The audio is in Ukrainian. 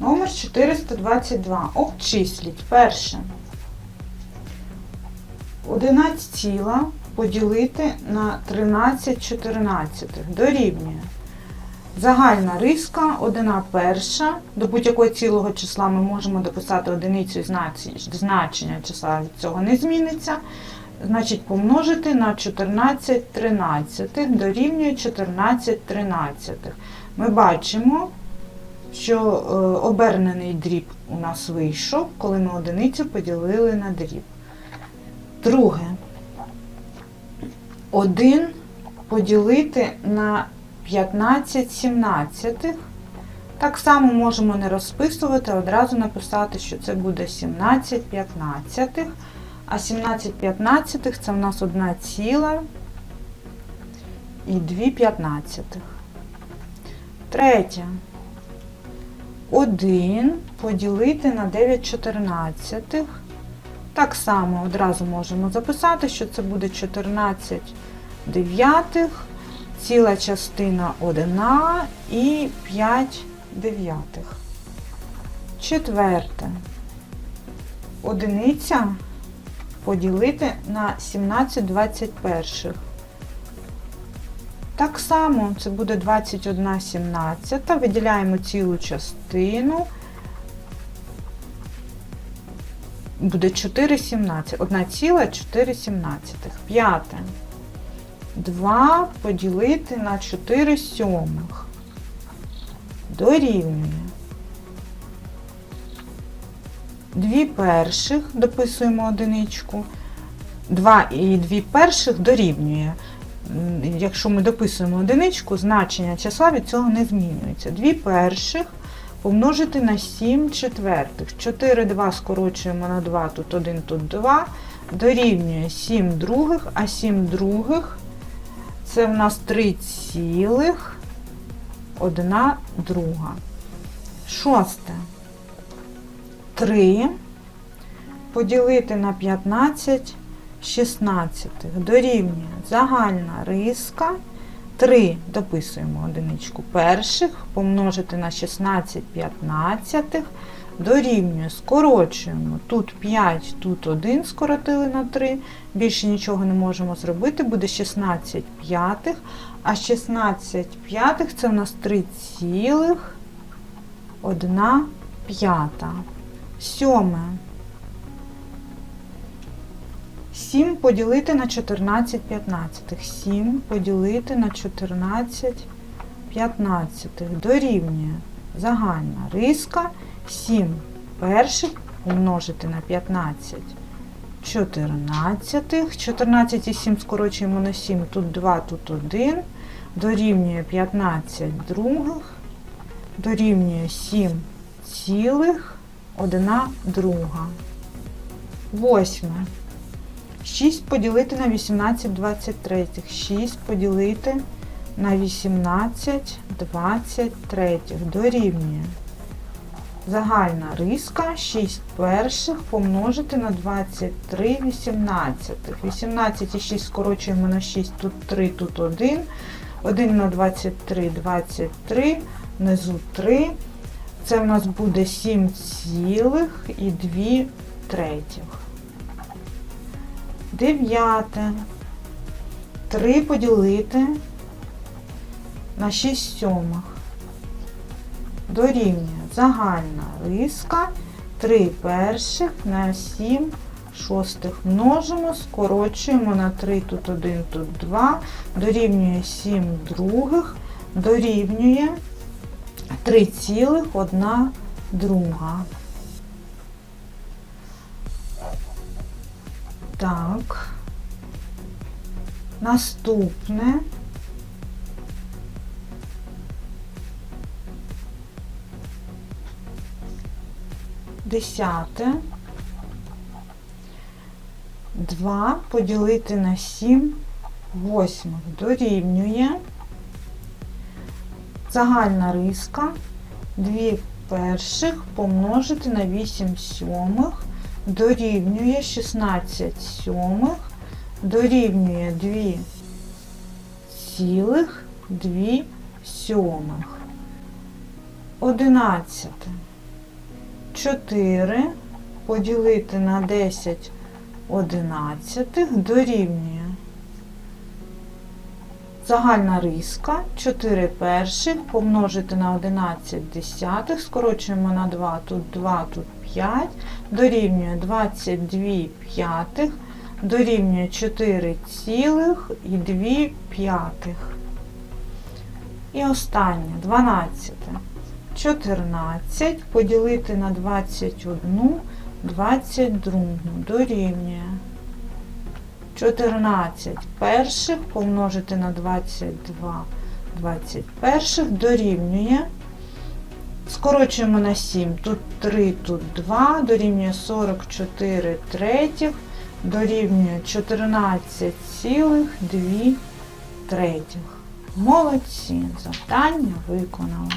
Номер 422. Обчисліть. Перше. 11 ціла поділити на 13 чотирнадцятих. Дорівнює. Загальна риска 1 перша. До будь-якого цілого числа ми можемо дописати одиницю значення числа від цього не зміниться. Значить, помножити на 14 тринадцятих дорівнює 14 тринадцятих. Ми бачимо, що е, обернений дріб у нас вийшов, коли ми одиницю поділили на дріб. Друге. 1 поділити на 15 сімнадцятих. Так само можемо не розписувати, а одразу написати, що це буде 17 п'ятнадцятих. А 17 п'ятнадцятих це у нас 1 ціла і 2 п'ятнадцятих. Третє. 1 поділити на 9 чотирнадцятих. Так само одразу можемо записати, що це буде 14 дев'ятих, ціла частина 1 і 5 дев'ятих. Четверте. Одиниця поділити на 17 21. Так само це буде 21 17. Виділяємо цілу частину. Буде 4 17. 1 ціла 4 17. П'яте. 2 поділити на 4 сьомих. Дорівнює. Дві перших, дописуємо одиничку. 2 і 2 перших дорівнює. Якщо ми дописуємо одиничку, значення числа від цього не змінюється. 2 перших помножити на 7 четвертих. 4 2 скорочуємо на 2, тут 1, тут 2. Дорівнює 7 других, а 7 других це в нас 3 цілих, 1 друга. Шосте. 3 поділити на 15 шістнадцятих дорівнює загальна риска. 3 дописуємо одиничку перших помножити на 16 п'ятнадцятих дорівнює. Скорочуємо. Тут 5, тут 1 скоротили на 3, більше нічого не можемо зробити, буде 16 п'ятих, а 16 п'ятих це у нас 3 цілих 1 п'ята. Сьоме. 7 поділити на 14 п'ятнадцятих. 7 поділити на 14 п'ятнадцятих. Дорівнює загальна риска 7 перших помножити на 15 чотирнадцятих. 14 і 7 скорочуємо на 7, тут 2, тут 1. Дорівнює 15 других. Дорівнює 7 цілих. Одна друга. Восьме. 6 поділити на 18 23. 6 поділити на 18 23. Дорівнює. Загальна риска 6 перших помножити на 23 18. 18 і 6 скорочуємо на 6, тут 3, тут 1. 1 на 23 23, внизу 3. Це в нас буде 7 цілих і 2 третіх. Дев'яте. 3 поділити на 6 сьомих. Дорівнює загальна риска 3 перших на 7 шостих множимо, скорочуємо на 3, тут 1, тут 2, дорівнює 7 других, дорівнює 3 цілих 1 друга. Так. Наступне. Десяте. 2 поділити на 7 восьмих дорівнює. Загальна риска 2 перших помножити на 8 сьомих дорівнює 16 сьомих, дорівнює 2 цілих 2 сьомих. 11. 4 поділити на 10 одинадцятих дорівнює. Загальна риска 4 перших помножити на 11 десятих, скорочуємо на 2, тут 2, тут 5, дорівнює 22 п'ятих, дорівнює 4 цілих і 2 п'ятих. І останнє 12. 14 поділити на 21, 22 дорівнює. 14 перших помножити на 22 21 дорівнює. Скорочуємо на 7. Тут 3, тут 2, дорівнює 44 третіх, дорівнює 14,2 третіх. Молодці, завдання виконали.